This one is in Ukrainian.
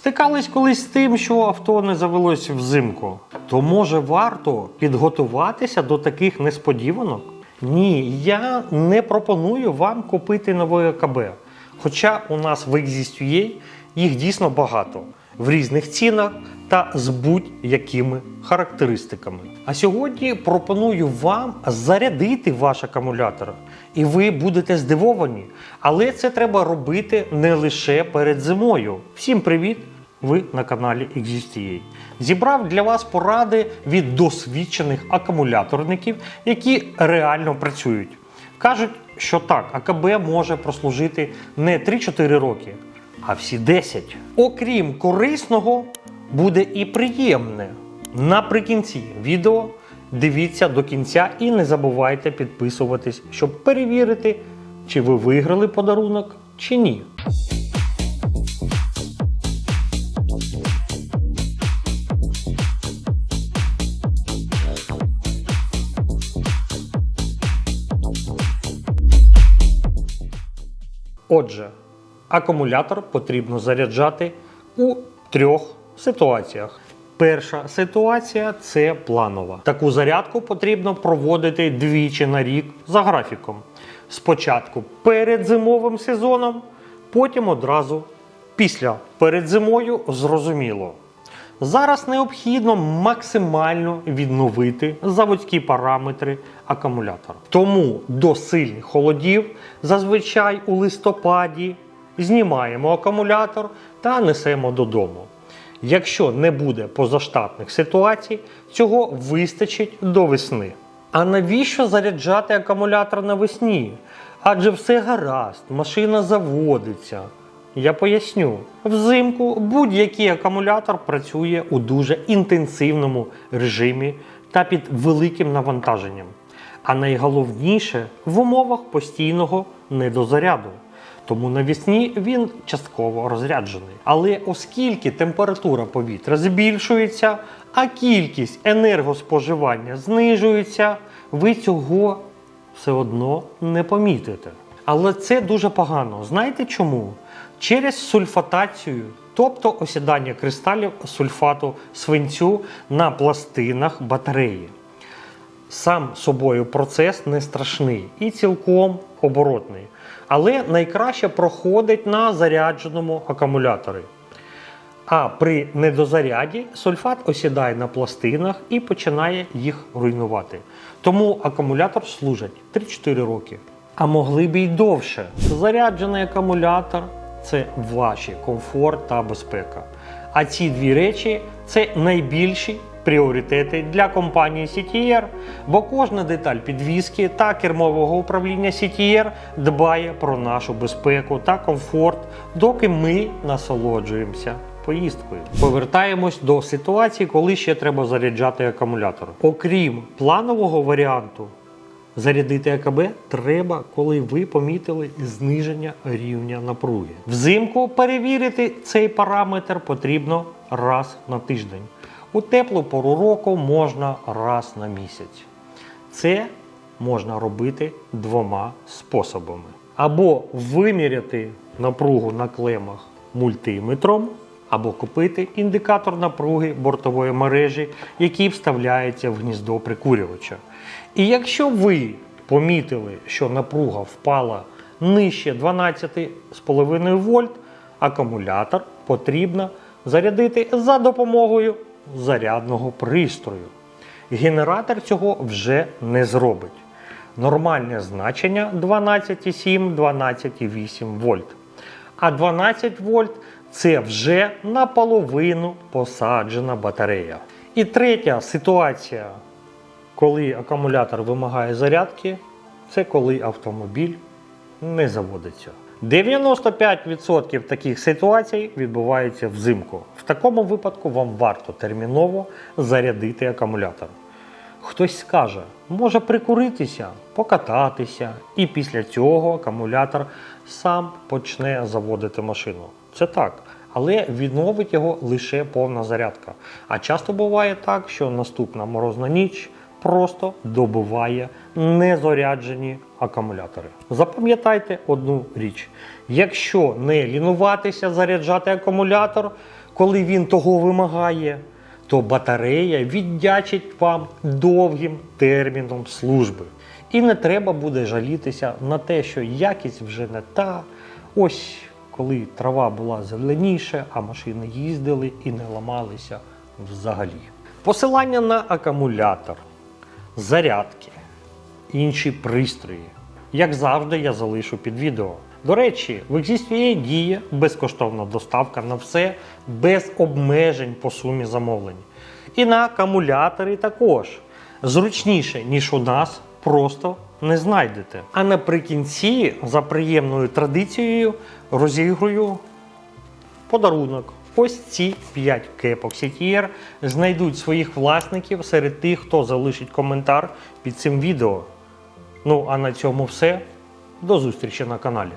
Стикались колись з тим, що авто не завелось взимку. То може варто підготуватися до таких несподіванок? Ні, я не пропоную вам купити нове АКБ. Хоча у нас в Exist.ua їх дійсно багато в різних цінах та з будь-якими характеристиками. А сьогодні пропоную вам зарядити ваш акумулятор, і ви будете здивовані. Але це треба робити не лише перед зимою. Всім привіт! Ви на каналі Exist.ua. Зібрав для вас поради від досвідчених акумуляторників, які реально працюють. Кажуть, що так, АКБ може прослужити не 3-4 роки, а всі 10. Окрім корисного, буде і приємне. Наприкінці відео дивіться до кінця і не забувайте підписуватись, щоб перевірити, чи ви виграли подарунок, чи ні. Отже, акумулятор потрібно заряджати у трьох ситуаціях. Перша ситуація це планова. Таку зарядку потрібно проводити двічі на рік за графіком. Спочатку перед зимовим сезоном, потім одразу після перед зимою зрозуміло. Зараз необхідно максимально відновити заводські параметри акумулятора. Тому до сильних холодів, зазвичай у листопаді, знімаємо акумулятор та несемо додому. Якщо не буде позаштатних ситуацій, цього вистачить до весни. А навіщо заряджати акумулятор навесні? Адже все гаразд, машина заводиться. Я поясню, взимку будь-який акумулятор працює у дуже інтенсивному режимі та під великим навантаженням. А найголовніше в умовах постійного недозаряду. Тому навісні він частково розряджений. Але оскільки температура повітря збільшується, а кількість енергоспоживання знижується, ви цього все одно не помітите. Але це дуже погано. Знаєте чому? Через сульфатацію, тобто осідання кристалів сульфату свинцю на пластинах батареї. Сам собою процес не страшний і цілком оборотний. Але найкраще проходить на зарядженому акумуляторі. А при недозаряді сульфат осідає на пластинах і починає їх руйнувати. Тому акумулятор служить 3-4 роки. А могли б й довше. Заряджений акумулятор це ваші комфорт та безпека. А ці дві речі це найбільші пріоритети для компанії CTR, бо кожна деталь підвіски та кермового управління CTR дбає про нашу безпеку та комфорт, доки ми насолоджуємося поїздкою. Повертаємось до ситуації, коли ще треба заряджати акумулятор. Окрім планового варіанту, Зарядити АКБ треба, коли ви помітили зниження рівня напруги. Взимку перевірити цей параметр потрібно раз на тиждень. У теплу пору року можна раз на місяць. Це можна робити двома способами: або виміряти напругу на клемах мультиметром, або купити індикатор напруги бортової мережі, який вставляється в гніздо прикурювача. І якщо ви помітили, що напруга впала нижче 12,5 вольт, акумулятор потрібно зарядити за допомогою зарядного пристрою. Генератор цього вже не зробить. Нормальне значення 12,7-12,8 вольт. А 12 вольт це вже наполовину посаджена батарея. І третя ситуація, коли акумулятор вимагає зарядки, це коли автомобіль не заводиться. 95% таких ситуацій відбувається взимку. В такому випадку вам варто терміново зарядити акумулятор. Хтось скаже, може прикуритися, покататися, і після цього акумулятор сам почне заводити машину. Це так, але відновить його лише повна зарядка. А часто буває так, що наступна морозна ніч просто добиває незаряджені акумулятори. Запам'ятайте одну річ: якщо не лінуватися заряджати акумулятор, коли він того вимагає, то батарея віддячить вам довгим терміном служби. І не треба буде жалітися на те, що якість вже не та. Ось коли трава була зеленіша, а машини їздили і не ламалися взагалі. Посилання на акумулятор, зарядки, інші пристрої. Як завжди, я залишу під відео. До речі, в Exist.ua діє безкоштовна доставка на все без обмежень по сумі замовлень. І на акумулятори також. Зручніше, ніж у нас, просто не знайдете. А наприкінці, за приємною традицією, розігрую подарунок. Ось ці 5 кепок CTR знайдуть своїх власників серед тих, хто залишить коментар під цим відео. Ну а на цьому все. До зустрічі на каналі.